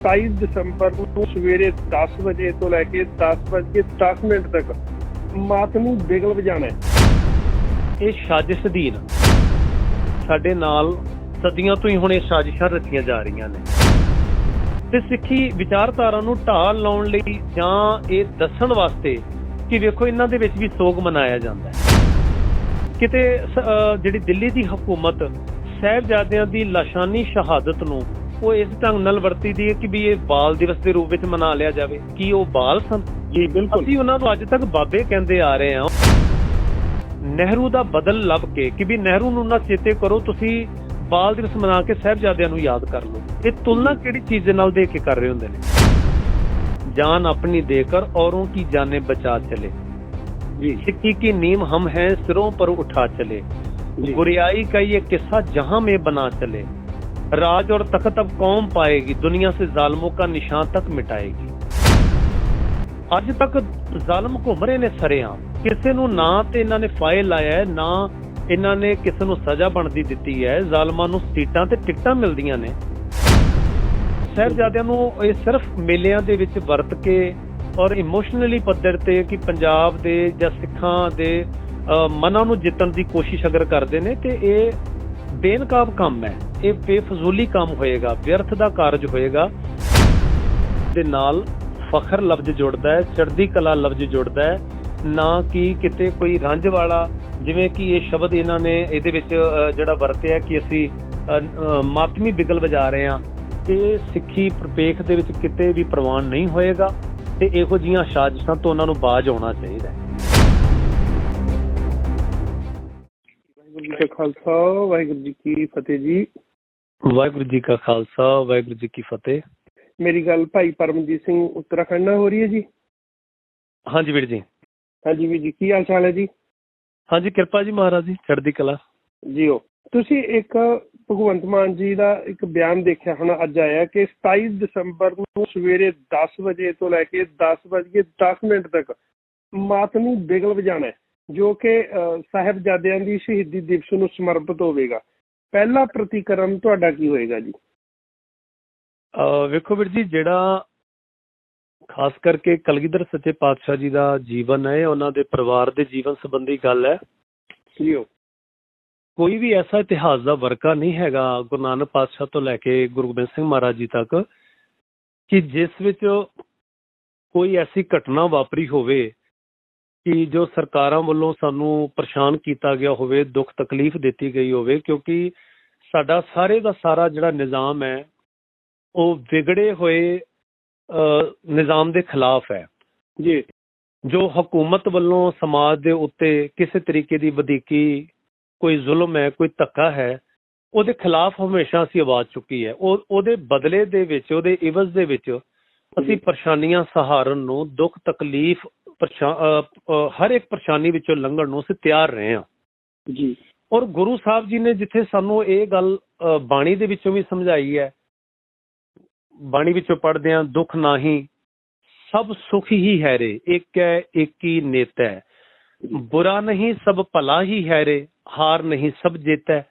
27 ਦਸੰਬਰ ਨੂੰ ਸਵੇਰੇ 10 ਵਜੇ ਤੋਂ ਲੈ ਕੇ 10 ਵਜੇ 10 ਮਿੰਟ ਤੱਕ ਮਾਤਮੀ ਬਿਗਲ ਵਜਾਣਾ ਇਹ ਸਾਜ਼ਿਸ਼ ਅਧੀਨ ਸਾਡੇ ਨਾਲ ਸਦੀਆਂ ਤੋਂ ਹੀ ਹੁਣ ਇਹ ਸਾਜ਼ਿਸ਼ਾਂ ਰਚੀਆਂ ਜਾ ਰਹੀਆਂ ਨੇ। ਤੇ ਸਿੱਖੀ ਵਿਚਾਰਧਾਰਾ ਨੂੰ ਢਾਲ ਲਾਉਣ ਲਈ ਜਾਂ ਇਹ ਦੱਸਣ ਵਾਸਤੇ ਕਿ ਵੇਖੋ ਇਹਨਾਂ ਦੇ ਵਿੱਚ ਵੀ ਸੋਗ ਮਨਾਇਆ ਜਾਂਦਾ ਹੈ। ਕਿਤੇ ਜਿਹੜੀ ਦਿੱਲੀ ਦੀ ਹਕੂਮਤ ਸਾਹਿਬਜ਼ਾਦਿਆਂ ਦੀ ਲਾਸ਼ਾਨੀ ਸ਼ਹਾਦਤ ਨੂੰ ਉਹ ਇਸ ਢੰਗ ਨਾਲ ਵਰਤੀ ਦੀ ਹੈ ਕਿ ਵੀ ਇਹ ਬਾਲ ਦਿਵਸ ਦੇ ਰੂਪ ਵਿੱਚ ਮਨਾ ਲਿਆ ਜਾਵੇ। ਕੀ ਉਹ ਬਾਲ ਸਨ? ਜੀ ਬਿਲਕੁਲ। ਅਸੀਂ ਉਹਨਾਂ ਨੂੰ ਅੱਜ ਤੱਕ ਬਾਬੇ ਕਹਿੰਦੇ ਆ ਰਹੇ ਹਾਂ। ਨਹਿਰੂ ਦਾ ਬਦਲ ਲੱਭ ਕੇ ਕਿ ਵੀ ਨਹਿਰੂ ਨੂੰ ਨਾ ਚੇਤੇ ਕਰੋ ਤੁਸੀਂ ਬਾਲ ਦਿਵਸ ਮਨਾ ਕੇ ਸਹਿਬਜ਼ਾਦਿਆਂ ਨੂੰ ਯਾਦ ਕਰ ਲਓ। ਇਹ ਤੁਲਨਾ ਕਿਹੜੀ ਚੀਜ਼ ਨਾਲ ਦੇ ਕੇ ਕਰ ਰਹੇ ਹੁੰਦੇ ਨੇ? ਜਾਨ ਆਪਣੀ ਦੇ ਦੇਕਰ ਔਰੋਂ ਕੀ ਜਾਨੇ ਬਚਾ ਚਲੇ। ਜੀ। ਸਿੱਕੀ ਕੀ ਨੀਮ ਹਮ ਹੈ ਸਿਰੋਂ ਪਰ ਉਠਾ ਚਲੇ। ਗੁਰਿਆਈ ਕਾ ਇਹ ਕਿੱਸਾ ਜਹਾਂ ਮੇ ਬਣਾ ਚਲੇ। राज और तख्त अब कौम पाएगी दुनिया से जालमों का निशान तक मिटाएगी ਅੱਜ ਤੱਕ ਜ਼ਾਲਮ ਘੁੰਮ ਰਹੇ ਨੇ ਸਰੇਆਮ ਕਿਸੇ ਨੂੰ ਨਾ ਤੇ ਇਹਨਾਂ ਨੇ ਫਾਇਲ ਲਾਇਆ ਹੈ ਨਾ ਇਹਨਾਂ ਨੇ ਕਿਸੇ ਨੂੰ ਸਜ਼ਾ ਬਣਦੀ ਦਿੱਤੀ ਹੈ ਜ਼ਾਲਮਾਂ ਨੂੰ ਸੀਟਾਂ ਤੇ ਟਿਕਟਾਂ ਮਿਲਦੀਆਂ ਨੇ ਸਾਹਿਬਜ਼ਾਦਿਆਂ ਨੂੰ ਇਹ ਸਿਰਫ ਮੇਲਿਆਂ ਦੇ ਵਿੱਚ ਵਰਤ ਕੇ ਔਰ ਇਮੋਸ਼ਨਲੀ ਪੱਧਰ ਤੇ ਕਿ ਪੰਜਾਬ ਦੇ ਜਾਂ ਸਿੱਖਾਂ ਦੇ ਅਹ, ਮਨਾਂ ਨੂੰ ਜਿੱਤਣ ਦੀ ਕੋਸ਼ਿਸ਼ ਅਗਰ ਕਰਦੇ ਨੇ ਤੇ ਇਹ ਬੇਨਕਾਬ ਕੰਮ ਹੈ। ਇਹ ਬੇਫਜ਼ੂਲੀ ਕੰਮ ਹੋਏਗਾ, ਵਿਅਰਥ ਦਾ ਕਾਰਜ ਹੋਏਗਾ। ਦੇ ਨਾਲ ਫਖਰ ਲਫ਼ਜ਼ ਜੁੜਦਾ ਹੈ, ਚੜ੍ਹਦੀ ਕਲਾ ਲਫ਼ਜ਼ ਜੁੜਦਾ ਹੈ। ਨਾ ਕਿ ਕਿਤੇ ਕੋਈ ਰੰਜ ਵਾਲਾ, ਜਿਵੇਂ ਕਿ ਇਹ ਸ਼ਬਦ ਇਹਨਾਂ ਨੇ ਇਹਦੇ ਵਿੱਚ ਜਿਹੜਾ ਵਰਤਿਆ ਕਿ ਅਸੀਂ ਮਾਤਮੀ ਬਿਗਲ ਵਜਾ ਰਹੇ ਹਾਂ। ਇਹ ਸਿੱਖੀ ਪ੍ਰਪੇਖ ਦੇ ਵਿੱਚ ਕਿਤੇ ਵੀ ਪ੍ਰਵਾਨ ਨਹੀਂ ਹੋਏਗਾ। ਤੇ ਇਹੋ ਜੀਆਂ ਸਾਜ਼ਿਸ਼ਾਂ ਤੋਂ ਉਹਨਾਂ ਨੂੰ ਬਾਜ ਆਉਣਾ ਚਾਹੀਦਾ ਕਾ ਖਾਲਸਾ ਵਾਹਿਗੁਰੂ ਜੀ ਕੀ ਫਤਿਹ ਜੀ। ਵਾਹਿਗੁਰੂ ਜੀ ਕਾ ਖਾਲਸਾ ਵਾਹਿਗੁਰੂ ਜੀ ਕੀ ਫਤਿਹ। ਮੇਰੀ ਗੱਲ ਭਾਈ ਪਰਮਜੀਤ ਸਿੰਘ ਉੱਤਰਾਖੰਡ ਨਾਲ ਹੋ ਰਹੀ ਹੈ ਜੀ? ਹਾਂਜੀ ਵੀਰ ਜੀ। ਹਾਂਜੀ ਵੀਰ ਜੀ ਕੀ ਹਾਲ ਚਾਲ ਹੈ ਜੀ? ਹਾਂਜੀ ਕਿਰਪਾ ਜੀ ਮਹਾਰਾਜ ਜੀ ਚੜ੍ਹਦੀ ਕਲਾ। ਜੀਓ ਤੁਸੀਂ ਇੱਕ ਭਗਵੰਤ ਮਾਨ ਜੀ ਦਾ ਇੱਕ ਬਿਆਨ ਦੇਖਿਆ ਹੋਣਾ ਅੱਜ ਆਇਆ ਕਿ 27 ਦਸੰਬਰ ਨੂੰ ਸਵੇਰੇ 10 ਵਜੇ ਤੋਂ ਲੈ ਕੇ 10 ਵਜੇ 10 ਮਿੰਟ ਤੱਕ ਮਾਤਮੀ ਬਿਗਲ ਵਜਾਣਾ ਹੈ। ਜੋ ਕਿ ਸਾਹਿਬਜ਼ਾਦਿਆਂ ਦੀ ਸ਼ਹੀਦੀ ਦਿਵਸ ਨੂੰ ਸਮਰਪਿਤ ਹੋਵੇਗਾ। ਪਹਿਲਾ ਪ੍ਰਤੀਕਰਮ ਤੁਹਾਡਾ ਕੀ ਹੋਏਗਾ ਜੀ? ਵੇਖੋ ਵੀਰ ਜੀ ਜਿਹੜਾ ਖਾਸ ਕਰਕੇ ਕਲਗੀਧਰ ਸੱਚੇ ਪਾਤਸ਼ਾਹ ਜੀ ਦਾ ਜੀਵਨ ਹੈ ਉਹਨਾਂ ਦੇ ਪਰਿਵਾਰ ਦੇ ਜੀਵਨ ਸੰਬੰਧੀ ਗੱਲ ਹੈ। ਜੀਓ ਕੋਈ ਵੀ ਐਸਾ ਇਤਿਹਾਸ ਦਾ ਵਰਕਾ ਨਹੀਂ ਹੈਗਾ ਗੁਰੂ ਨਾਨਕ ਪਾਤਸ਼ਾਹ ਤੋਂ ਲੈ ਕੇ ਗੁਰੂ ਗੋਬਿੰਦ ਸਿੰਘ ਮਹਾਰਾਜ ਜੀ ਤੱਕ ਕਿ ਜਿਸ ਵਿੱਚ ਕੋਈ ਐਸੀ ਘਟਨਾ ਵਾਪਰੀ ਹੋਵੇ ਕਿ ਜੋ ਸਰਕਾਰਾਂ ਵੱਲੋਂ ਸਾਨੂੰ ਪਰੇਸ਼ਾਨ ਕੀਤਾ ਗਿਆ ਹੋਵੇ ਦੁੱਖ ਤਕਲੀਫ ਦਿੱਤੀ ਗਈ ਹੋਵੇ ਕਿਉਂਕਿ ਸਾਡਾ ਸਾਰੇ ਦਾ ਸਾਰਾ ਜਿਹੜਾ ਨਿਜ਼ਾਮ ਹੈ ਉਹ ਵਿਗੜੇ ਹੋਏ ਨਿਜ਼ਾਮ ਦੇ ਖਿਲਾਫ ਹੈ। ਜੀ। ਜੋ ਹਕੂਮਤ ਵੱਲੋਂ ਸਮਾਜ ਦੇ ਉੱਤੇ ਕਿਸੇ ਤਰੀਕੇ ਦੀ ਵਧੀਕੀ ਕੋਈ ਜ਼ੁਲਮ ਹੈ ਕੋਈ ਧੱਕਾ ਹੈ ਉਹਦੇ ਖਿਲਾਫ ਹਮੇਸ਼ਾ ਅਸੀਂ ਆਵਾਜ਼ ਚੁੱਕੀ ਹੈ। ਉਹ ਉਹਦੇ ਬਦਲੇ ਦੇ ਵਿੱਚ ਉਹਦੇ ਇਵਜ਼ ਦੇ ਵਿੱਚ ਅਸੀਂ। ਪਰੇਸ਼ਾਨੀਆਂ ਸਹਾਰਨ ਨੂੰ ਦੁੱਖ ਤਕਲੀਫ ਹਰ ਇੱਕ ਪਰੇਸ਼ਾਨੀ ਵਿੱਚੋਂ ਲੰਘਣ ਨੂੰ ਅਸੀਂ ਤਿਆਰ ਰਹੇ ਹਾਂ। ਜੀ। ਔਰ ਗੁਰੂ ਸਾਹਿਬ ਜੀ ਨੇ ਜਿੱਥੇ ਸਾਨੂੰ ਇਹ ਗੱਲ ਬਾਣੀ ਦੇ ਵਿੱਚੋਂ ਵੀ ਸਮਝਾਈ ਹੈ ਬਾਣੀ ਵਿੱਚੋਂ ਪੜ੍ਹਦੇ ਹਾਂ ਦੁੱਖ ਨਾਹੀ ਸਭ ਸੁਖ ਹੀ ਹੈ ਰੇ ਇੱਕ ਹੈ ਇੱਕ ਹੀ ਨੇਤਾ ਹੈ। ਬੁਰਾ ਨਹੀਂ ਸਭ ਭਲਾ ਹੀ ਹੈ ਰੇ ਹਾਰ ਨਹੀਂ ਸਭ ਜਿੱਤ ਹੈ।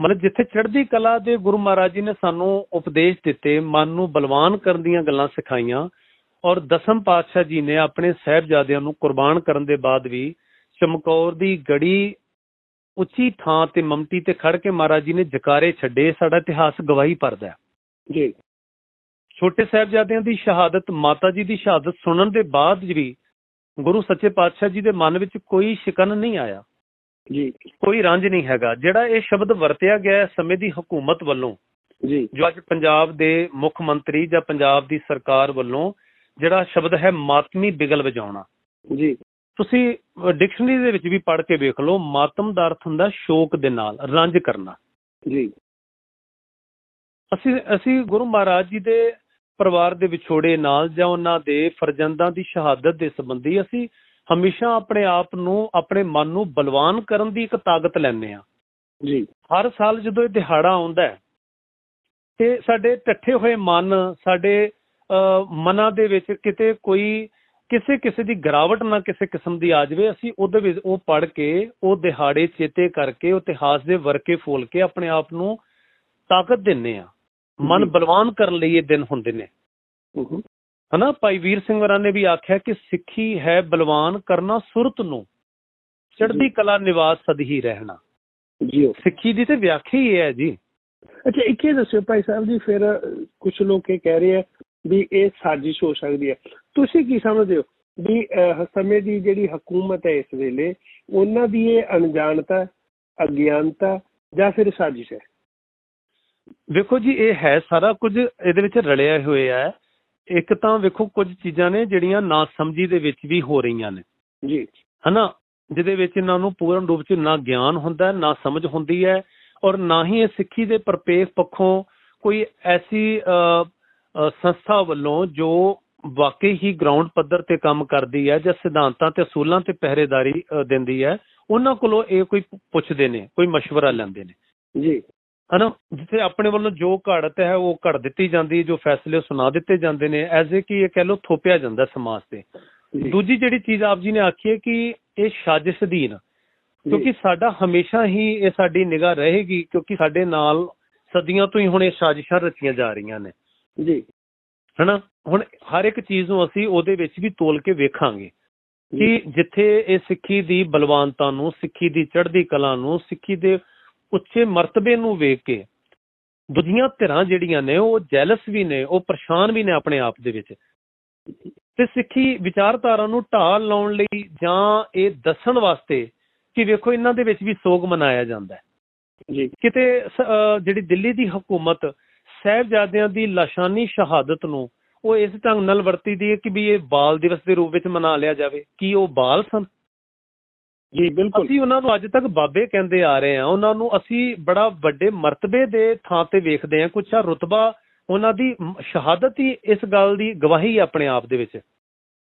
ਮਤਲਬ ਜਿੱਥੇ ਚੜ੍ਹਦੀ ਕਲਾ ਦੇ ਗੁਰੂ ਮਹਾਰਾਜ ਜੀ ਨੇ ਸਾਨੂੰ ਉਪਦੇਸ਼ ਦਿੱਤੇ ਮਨ ਨੂੰ ਬਲਵਾਨ ਕਰਨ ਦੀਆਂ ਗੱਲਾਂ ਸਿਖਾਈਆਂ ਔਰ ਦਸਮ ਪਾਤਸ਼ਾਹ ਜੀ ਨੇ ਆਪਣੇ ਸਹਿਬਜ਼ਾਦਿਆਂ ਨੂੰ ਕੁਰਬਾਨ ਕਰਨ ਦੇ ਬਾਅਦ ਵੀ ਚਮਕੌਰ ਦੀ ਗੜੀ ਉੱਚੀ ਥਾਂ ਤੇ ਮਮਤੀ ਤੇ ਖੜ ਕੇ ਮਹਾਰਾਜ ਜੀ ਨੇ ਜਕਾਰੇ ਛੱਡੇ ਸਾਡਾ ਇਤਿਹਾਸ ਗਵਾਹੀ ਭਰਦਾ ਜੀ। ਛੋਟੇ ਸਾਹਿਬਜ਼ਾਦਿਆਂ ਦੀ ਸ਼ਹਾਦਤ ਮਾਤਾ ਜੀ ਦੀ ਸ਼ਹਾਦਤ ਸੁਣਨ ਦੇ ਬਾਅਦ ਵੀ ਗੁਰੂ ਸੱਚੇ ਪਾਤਸ਼ਾਹ ਜੀ ਦੇ ਮਨ ਵਿੱਚ ਕੋਈ ਸ਼ਿਕਨ ਨਹੀਂ ਆਇਆ। ਜੀ। ਕੋਈ ਰੰਜ ਨਹੀਂ ਹੈਗਾ। ਜਿਹੜਾ ਇਹ ਸ਼ਬਦ ਵਰਤਿਆ ਗਿਆ ਸਮੇਂ ਦੀ ਹਕੂਮਤ ਵੱਲੋਂ ਜੀ। ਜੋ ਅੱਜ ਪੰਜਾਬ ਦੇ ਮੁੱਖ ਮੰਤਰੀ ਜਾਂ ਪੰਜਾਬ ਦੀ ਸਰਕਾਰ ਵੱਲੋਂ ਜਿਹੜਾ ਸ਼ਬਦ ਹੈ ਮਾਤਮੀ ਬਿਗਲ ਵਜਾਉਣਾ। ਜੀ। ਤੁਸੀਂ ਡਿਕਸ਼ਨਰੀ ਦੇ ਵਿੱਚ ਵੀ ਪੜ੍ਹ ਕੇ ਵੇਖ ਲਓ ਮਾਤਮ ਦਾ ਅਰਥ ਹੁੰਦਾ ਸ਼ੋਕ ਦੇ ਨਾਲ ਰੰਜ ਕਰਨਾ। ਜੀ। ਅਸੀਂ ਅਸੀਂ ਗੁਰੂ ਮਹਾਰਾਜ ਜੀ ਦੇ ਪਰਿਵਾਰ ਦੇ ਵਿਛੋੜੇ ਨਾਲ ਜਾਂ ਉਹਨਾਂ ਦੇ ਫਰਜ਼ੰਦਾਂ ਦੀ ਸ਼ਹਾਦਤ ਦੇ ਸੰਬੰਧੀ ਅਸੀਂ ਹਮੇਸ਼ਾ ਆਪਣੇ ਆਪ ਨੂੰ ਆਪਣੇ ਮਨ ਨੂੰ ਬਲਵਾਨ ਕਰਨ ਦੀ ਇੱਕ ਤਾਕਤ ਲੈਂਦੇ ਆ ਜੀ। ਹਰ ਸਾਲ ਜਦੋਂ ਇਹ ਦਿਹਾੜਾ ਆਉਂਦਾ ਹੈ ਤੇ ਸਾਡੇ ਟੱਠੇ ਹੋਏ ਮਨ ਸਾਡੇ ਮਨਾਂ ਦੇ ਵਿੱਚ ਕਿਤੇ ਕੋਈ ਕਿਸੇ ਕਿਸੇ ਦੀ ਗਰਾਵਟ ਨਾ ਕਿਸੇ ਕਿਸਮ ਦੀ ਆ ਜਾਵੇ ਅਸੀਂ ਉਹਦੇ ਵਿੱਚ ਉਹ ਪੜ ਕੇ ਉਹ ਦਿਹਾੜੇ ਚੇਤੇ ਕਰਕੇ ਉਹ ਇਤਿਹਾਸ ਦੇ ਵਰਕੇ ਫੋਲ ਕੇ ਆਪਣੇ ਆਪ ਨੂੰ ਤਾਕਤ ਦਿੰਨੇ ਆ ਮਨ। ਬਲਵਾਨ ਕਰਨ ਲਈ ਇਹ ਦਿਨ ਹੁੰਦੇ ਨੇ। ਹਨਾ? ਭਾਈ ਵੀਰ ਸਿੰਘ ਵਰਾਂ ਨੇ ਵੀ ਆਖਿਆ ਕਿ ਸਿੱਖੀ ਹੈ ਬਲਵਾਨ ਕਰਨਾ ਸੁਰਤ ਨੂੰ। ਚੜ੍ਹਦੀ। ਕਲਾ ਨਿਵਾਸ ਸਦਹੀ ਰਹਿਣਾ। ਜੀ ਸਿੱਖੀ ਦੀ ਤੇ ਵਿਆਖਿਆ ਹੀ ਹੈ ਜੀ। ਅੱਛਾ ਇੱਕ ਇਹ ਦੱਸਿਓ ਭਾਈ ਸਾਹਿਬ ਜੀ ਫਿਰ ਕੁਝ ਲੋਕ ਇਹ ਕਹਿ ਰਹੇ ਆ ਵੀ ਇਹ ਸਾਜ਼ਿਸ਼ ਹੋ ਸਕਦੀ ਹੈ। ਤੁਸੀਂ ਕੀ ਸਮਝਦੇ ਹੋ ਵੀ ਸਮੇਂ ਦੀ ਜਿਹੜੀ ਹਕੂਮਤ ਹੈ ਇਸ ਵੇਲੇ ਉਹਨਾਂ ਦੀ ਇਹ ਅਣਜਾਣਤਾ ਅਗਿਆਨਤਾ ਜਾਂ ਫਿਰ ਸਾਜ਼ਿਸ਼ ਹੈ? ਵੇਖੋ ਜੀ ਇਹ ਹੈ ਸਾਰਾ ਕੁਝ ਇਹਦੇ ਵਿੱਚ ਰਲਿਆ ਹੋਇਆ ਹੈ। ਇੱਕ ਤਾਂ ਵੇਖੋ ਕੁਝ ਚੀਜ਼ਾਂ ਨੇ ਜਿਹੜੀਆਂ ਨਾ ਸਮਝੀ ਦੇ ਵਿੱਚ ਵੀ ਹੋ ਰਹੀਆਂ ਨੇ। ਜੀ। ਹਨਾ? ਜਿਹਦੇ ਵਿੱਚ ਇਹਨਾਂ ਨੂੰ ਪੂਰਨ ਰੂਪ ਚ ਨਾ ਗਿਆਨ ਹੁੰਦਾ ਨਾ ਸਮਝ ਹੁੰਦੀ ਹੈ ਔਰ ਨਾ ਹੀ ਇਹ ਸਿੱਖੀ ਦੇ ਪਰਪੇਖ ਪੱਖੋਂ ਕੋਈ ਐਸੀ ਸੰਸਥਾ ਵੱਲੋਂ ਜੋ ਵਾਕਈ ਹੀ ਗਰਾਊਂਡ ਪੱਧਰ ਤੇ ਕੰਮ ਕਰਦੀ ਹੈ ਜਾਂ ਸਿਧਾਂਤਾਂ ਤੇ ਅਸੂਲਾਂ ਤੇ ਪਹਿਰੇਦਾਰੀ ਅ, ਦਿੰਦੀ ਹੈ ਉਹਨਾਂ ਕੋਲੋਂ ਇਹ ਕੋਈ ਪੁ- ਪੁੱਛਦੇ ਨੇ ਕੋਈ مشورہ ਲੈਂਦੇ ਨੇ ਜੀ ਹਨਾ ਜਿੱਥੇ ਆਪਣੇ ਵੱਲੋਂ ਜੋ ਘੜਤ ਹੈ ਉਹ ਘੜ ਦਿੱਤੀ ਜਾਂਦੀ ਜੋ ਫੈਸਲੇ ਉਹ ਸੁਣਾ ਦਿੱਤੇ ਜਾਂਦੇ ਨੇ ਐਜ਼ ਏ ਕਿ ਇਹ ਕਹਿ ਲਓ ਥੋਪਿਆ ਜਾਂਦਾ ਸਮਾਜ ਤੇ ਜੀ ਦੂਜੀ ਜਿਹੜੀ ਚੀਜ਼ ਆਪ ਜੀ ਨੇ ਆਖੀ ਹੈ ਕਿ ਇਹ ਸਾਜ਼ਿਸ਼ ਅਧੀਨ ਕਿਉਂਕਿ ਸਾਡਾ ਹਮੇਸ਼ਾ ਹੀ ਇਹ ਸਾਡੀ ਨਿਗਾਹ ਰਹੇਗੀ ਕਿਉਂਕਿ ਸਾਡੇ ਨਾਲ ਸਦੀਆਂ ਤੋਂ ਹੀ ਹੁਣ ਇਹ ਸਾਜ਼ਿਸ਼ਾਂ ਰਚੀਆਂ ਜਾ ਰਹੀਆਂ ਨੇ ਜੀ। ਹਨਾ? ਹੁਣ ਹਰ ਇੱਕ ਚੀਜ਼ ਨੂੰ ਅਸੀਂ ਉਹਦੇ ਵਿੱਚ ਵੀ ਤੋਲ ਕੇ ਵੇਖਾਂਗੇ ਕਿ ਜਿੱਥੇ ਇਹ ਸਿੱਖੀ ਦੀ ਬਲਵਾਨਤਾ ਨੂੰ ਸਿੱਖੀ ਦੀ ਚੜ੍ਹਦੀ ਕਲਾ ਨੂੰ ਸਿੱਖੀ ਦੇ ਉੱਚੇ ਮਰਤਬੇ ਨੂੰ ਵੇਖ ਕੇ ਦੂਜੀਆਂ ਧਿਰਾਂ ਜਿਹੜੀਆਂ ਨੇ ਉਹ ਜੈਲਸ ਵੀ ਨੇ ਉਹ ਪਰੇਸ਼ਾਨ ਵੀ ਨੇ ਆਪਣੇ ਆਪ ਦੇ ਵਿੱਚ। ਤੇ ਸਿੱਖੀ ਵਿਚਾਰਧਾਰਾ ਨੂੰ ਢਾਲ ਲਾਉਣ ਲਈ ਜਾਂ ਇਹ ਦੱਸਣ ਵਾਸਤੇ ਕਿ ਵੇਖੋ ਇਹਨਾਂ ਦੇ ਵਿੱਚ ਵੀ ਸੋਗ ਮਨਾਇਆ ਜਾਂਦਾ ਹੈ। ਜੀ। ਕਿਤੇ ਜਿਹੜੀ ਦਿੱਲੀ ਦੀ ਹਕੂਮਤ ਸਾਹਿਬਜ਼ਾਦਿਆਂ ਦੀ ਲਾਸ਼ਾਨੀ ਸ਼ਹਾਦਤ ਨੂੰ ਉਹ ਇਸ ਢੰਗ ਨਾਲ ਵਰਤੀਦੀ ਹੈ ਕਿ ਵੀ ਇਹ ਬਾਲ ਦਿਵਸ ਦੇ ਰੂਪ ਵਿੱਚ ਮਨਾ ਲਿਆ ਜਾਵੇ। ਕੀ ਉਹ ਬਾਲ ਸਨ? ਜੀ ਬਿਲਕੁਲ। ਅਸੀਂ ਉਹਨਾਂ ਨੂੰ ਅੱਜ ਤੱਕ ਬਾਬੇ ਕਹਿੰਦੇ ਆ ਰਹੇ ਹਾਂ। ਉਹਨਾਂ ਨੂੰ ਅਸੀਂ ਬੜਾ ਵੱਡੇ ਮਰਤਬੇ ਦੇ ਥਾਂ ਤੇ ਵੇਖਦੇ ਹਾਂ। ਕੁਛ ਆ ਰੁਤਬਾ ਉਹਨਾਂ ਦੀ ਸ਼ਹਾਦਤ ਹੀ ਇਸ ਗੱਲ ਦੀ ਗਵਾਹੀ ਹੈ ਆਪਣੇ ਆਪ ਦੇ ਵਿੱਚ।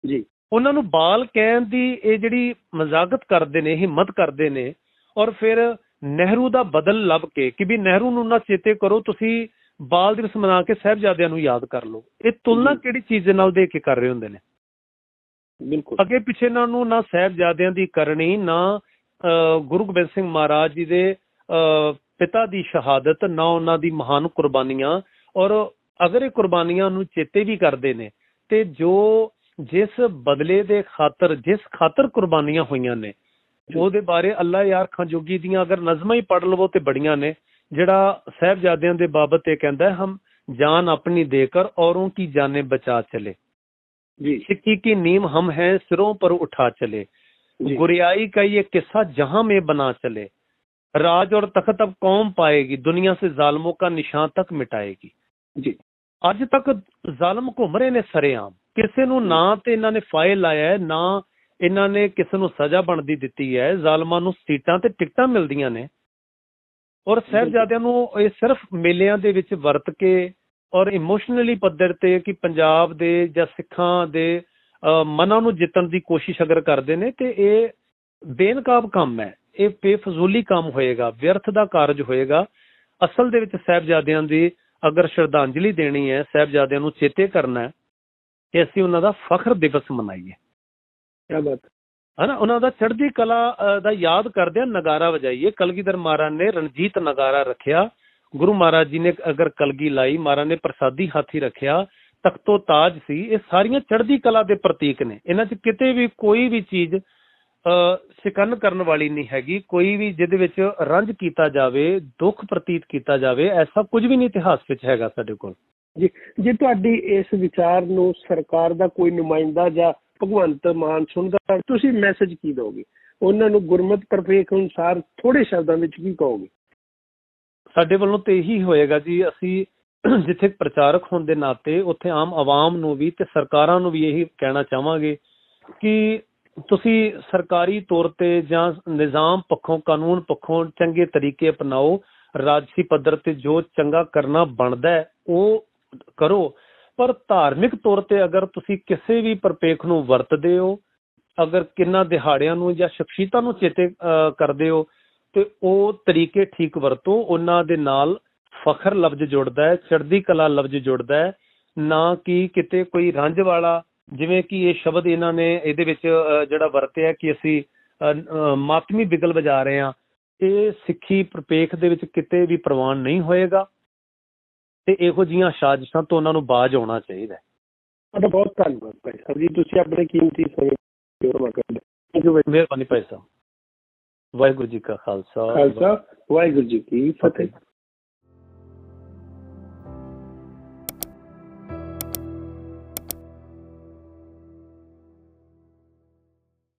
ਜੀ। ਉਹਨਾਂ ਨੂੰ ਬਾਲ ਕਹਿਣ ਦੀ ਇਹ ਜਿਹੜੀ ਮਜ਼ਾਕਤ ਕਰਦੇ ਨੇ ਹਿੰਮਤ ਕਰਦੇ ਨੇ ਔਰ ਫਿਰ ਨਹਿਰੂ ਦਾ ਬਦਲ ਲੱਭ ਕੇ ਕਿ ਵੀ ਨਹਿਰੂ ਨੂੰ ਨਾ ਚੇਤੇ ਕਰੋ ਤੁਸੀਂ ਬਾਲ ਦਿਵਸ ਮਨਾ ਕੇ ਸਾਹਿਬਜ਼ਾਦਿਆਂ ਨੂੰ ਯਾਦ ਕਰ ਲਓ। ਇਹ ਤੁਲਨਾ। ਕਿਹੜੀ ਚੀਜ਼ ਦੇ ਨਾਲ ਦੇ ਕੇ ਕਰ ਰਹੇ ਹੁੰਦੇ ਨੇ? ਬਿਲਕੁਲ। ਅੱਗੇ ਪਿੱਛੇ ਇਹਨਾਂ ਨੂੰ ਨਾ ਸਾਹਿਬਜ਼ਾਦਿਆਂ ਦੀ ਕਰਨੀ ਨਾ ਗੁਰੂ ਗੋਬਿੰਦ ਸਿੰਘ ਮਹਾਰਾਜ ਜੀ ਦੇ ਪਿਤਾ ਦੀ ਸ਼ਹਾਦਤ ਨਾ ਉਹਨਾਂ ਦੀ ਮਹਾਨ ਕੁਰਬਾਨੀਆਂ। ਔਰ ਅਗਰ ਇਹ ਕੁਰਬਾਨੀਆਂ ਨੂੰ ਚੇਤੇ ਵੀ ਕਰਦੇ ਨੇ ਤੇ ਜੋ ਜਿਸ ਬਦਲੇ ਦੇ ਖਾਤਰ ਜਿਸ ਖਾਤਰ ਕੁਰਬਾਨੀਆਂ ਹੋਈਆਂ ਨੇ ਉਹਦੇ ਬਾਰੇ ਅੱਲਾ ਯਾਰ ਖਾਂ ਜੋਗੀ ਦੀਆਂ ਅਗਰ ਨਜ਼ਮਾਂ ਹੀ ਪੜ ਲਵੋ ਤੇ ਬੜੀਆਂ ਨੇ। ਜਿਹੜਾ ਸਹਿਬਜ਼ਾਦਿਆਂ ਦੇ ਬਾਬਤ ਇਹ ਕਹਿੰਦਾ ਹੈ ਹਮ जान अपनी देकर औरों की जाने बचा चले सिक्की की नीम हम हैं सिरों पर उठा चले गुरियाई का ये किस्सा जहां में बना चले राज और तख्त अब कौम पाएगी दुनिया से जालमों का निशान तक मिटाएगी जी ਅੱਜ ਤੱਕ ਜ਼ਾਲਮ ਘੁੰਮ ਰਹੇ ਨੇ ਸਰੇਆਮ। ਕਿਸੇ ਨੂੰ ਨਾ ਤੇ ਇਹਨਾਂ ਨੇ ਫਾਇਲ ਲਾਇਆ ਹੈ ਨਾ ਇਹਨਾਂ ਨੇ ਕਿਸੇ ਨੂੰ ਸਜ਼ਾ ਬਣਦੀ ਦਿੱਤੀ ਹੈ। ਜ਼ਾਲਮਾਂ ਨੂੰ ਸੀਟਾਂ ਤੇ ਟਿਕਟਾਂ ਮਿਲਦੀਆਂ ਨੇ। ਔਰ ਸਾਹਿਬਜ਼ਾਦਿਆਂ ਨੂੰ ਇਹ ਸਿਰਫ ਮੇਲਿਆਂ ਦੇ ਵਿੱਚ ਵਰਤ ਕੇ ਔਰ ਇਮੋਸ਼ਨਲੀ ਪੱਧਰ ਤੇ ਕਿ ਪੰਜਾਬ ਦੇ ਜਾਂ ਸਿੱਖਾਂ ਦੇ ਮਨਾਂ ਨੂੰ ਜਿੱਤਣ ਦੀ ਕੋਸ਼ਿਸ਼ ਅਗਰ ਕਰਦੇ ਨੇ ਤੇ ਇਹ ਬੇਨਕਾਬ ਕੰਮ ਹੈ। ਇਹ ਬੇਫਜ਼ੂਲੀ ਕੰਮ ਹੋਏਗਾ ਵਿਅਰਥ ਦਾ ਕਾਰਜ ਹੋਏਗਾ। ਅਸਲ ਦੇ ਵਿੱਚ ਸਾਹਿਬਜ਼ਾਦਿਆਂ ਦੀ ਅਗਰ ਸ਼ਰਧਾਂਜਲੀ ਦੇਣੀ ਹੈ ਸਾਹਿਬਜ਼ਾਦਿਆਂ ਨੂੰ ਚੇਤੇ ਕਰਨਾ ਹੈ ਕਿ ਅਸੀਂ ਉਹਨਾਂ ਦਾ ਫਖਰ ਦਿਵਸ ਮਨਾਈਏ। ਕੀ ਬਾਤ ਹਨਾ, ਉਹਨਾਂ ਦਾ ਚੜ੍ਹਦੀ ਕਲਾ ਦਾ ਯਾਦ ਕਰਦੇ ਨਗਾਰਾ ਵਜਾਈਏ। ਕਲਗੀਧਰ ਮਹਾਰਾਜ ਨੇ ਰਣਜੀਤ ਨਗਾਰਾ ਰੱਖਿਆ। ਗੁਰੂ ਮਹਾਰਾਜ ਜੀ ਨੇ ਅਗਰ ਕਲਗੀ ਲਾਈ, ਮਹਾਰਾਜ ਨੇ ਪ੍ਰਸਾਦੀ ਹਾਥੀ ਰੱਖਿਆ। ਤਖਤੋ ਤਾਜ ਸੀ। ਇਹ ਸਾਰੀਆਂ ਚੜ੍ਹਦੀ ਕਲਾ ਦੇ ਪ੍ਰਤੀਕ ਨੇ। ਇਹਨਾਂ 'ਚ ਕਿਤੇ ਵੀ ਕੋਈ ਵੀ ਚੀਜ਼ ਅ ਕਰਨ ਵਾਲੀ ਨਹੀਂ ਹੈਗੀ। ਕੋਈ ਵੀ ਜਿਹਦੇ ਵਿੱਚ ਰੰਜ ਕੀਤਾ ਜਾਵੇ, ਦੁੱਖ ਪ੍ਰਤੀਤ ਕੀਤਾ ਜਾਵੇ, ਐਸਾ ਕੁਝ ਵੀ ਨਹੀਂ ਇਤਿਹਾਸ ਵਿੱਚ ਹੈਗਾ ਸਾਡੇ ਕੋਲ। ਜੀ, ਜੇ ਤੁਹਾਡੀ ਇਸ ਵਿਚਾਰ ਨੂੰ ਸਰਕਾਰ ਦਾ ਕੋਈ ਨੁਮਾਇੰਦਾ ਜਾਂ ਭਗਵੰਤ ਮਾਨ ਸੁਣਦਾ, ਤੁਸੀਂ ਮੈਸੇਜ ਕੀ ਦਿਓਗੇ? ਉਹਨਾਂ ਨੂੰ ਗੁਰਮਤ ਪਰਪੇਖ ਅਨੁਸਾਰ ਥੋੜੇ ਸ਼ਬਦਾਂ ਵਿੱਚ ਕੀ ਕਹੋਗੇ? ਸਾਡੇ ਵੱਲੋਂ ਤੇ ਇਹੀ ਹੋਏਗਾ ਜੀ, ਅਸੀਂ ਜਿੱਥੇ ਪ੍ਰਚਾਰਕ ਹੋਣ ਦੇ ਨਾਤੇ ਉੱਥੇ ਆਮ ਆਵਾਮ ਨੂੰ ਵੀ ਤੇ ਸਰਕਾਰਾਂ ਨੂੰ ਵੀ ਇਹੀ ਕਹਿਣਾ ਚਾਹਾਂਗੇ ਕਿ ਤੁਸੀਂ ਸਰਕਾਰੀ ਤੌਰ ਤੇ ਜਾਂ ਨਿਜ਼ਾਮ ਪੱਖੋਂ, ਕਾਨੂੰਨ ਪੱਖੋਂ ਚੰਗੇ ਤਰੀਕੇ ਅਪਣਾਓ, ਰਾਜਸੀ ਪੱਧਰ ਤੇ ਜੋ ਚੰਗਾ ਕਰਨਾ ਬਣਦਾ ਉਹ ਕਰੋ। ਪਰ ਧਾਰਮਿਕ ਤੌਰ ਤੇ ਅਗਰ ਤੁਸੀਂ ਕਿਸੇ ਵੀ ਪਰਪੇਖ ਨੂੰ ਵਰਤਦੇ ਹੋ, ਅਗਰ ਕਿੰਨਾ ਦਿਹਾੜਿਆਂ ਨੂੰ ਜਾਂ ਸ਼ਖਸੀਅਤਾਂ ਨੂੰ ਚੇਤੇ ਕਰਦੇ ਹੋ, ਤੇ ਉਹ ਤਰੀਕੇ ਠੀਕ ਵਰਤੋ, ਉਹਨਾਂ ਦੇ ਨਾਲ ਫਖਰ ਲਫ਼ਜ਼ ਜੁੜਦਾ ਹੈ, ਚੜ੍ਹਦੀ ਕਲਾ ਲਫ਼ਜ਼ ਜੁੜਦਾ ਹੈ, ਨਾ ਕਿ ਕਿਤੇ ਕੋਈ ਰੰਜ ਵਾਲਾ, ਜਿਵੇਂ ਕਿ ਇਹ ਸ਼ਬਦ ਇਹਨਾਂ ਨੇ ਇਹਦੇ ਵਿੱਚ ਜਿਹੜਾ ਵਰਤਿਆ ਕਿ ਅਸੀਂ ਮਾਤਮੀ ਬਿਗਲ ਵਜਾ ਰਹੇ ਹਾਂ, ਇਹ ਸਿੱਖੀ ਪ੍ਰਪੇਖ ਦੇ ਵਿੱਚ ਕਿਤੇ ਵੀ ਪ੍ਰਵਾਨ ਨਹੀਂ ਹੋਏਗਾ। ਤੇ ਇਹੋ ਜੀਆਂ ਸਾਜ਼ਿਸ਼ਾਂ ਤੋਂ ਉਹਨਾਂ ਨੂੰ ਬਾਜ ਆਉਣਾ ਚਾਹੀਦਾ ਹੈ। ਤੁਹਾਡਾ ਬਹੁਤ ਧੰਨਵਾਦ ਭਾਈ ਸਾਹਿਬ ਜੀ ਤੁਸੀਂ ਆਪਣੇ ਕੀਮਤੀ ਸਮੇਂ ਜੋੜਵਾ ਯੂ ਮਿਹਰਬਾਨੀ ਭਾਈ ਸਾਹਿਬ। ਵਾਹਿਗੁਰੂ ਜੀ ਕਾ ਖਾਲਸਾ। ਖਾਲਸਾ। ਵਾਹਿਗੁਰੂ ਜੀ ਕੀ ਫਤਿਹ।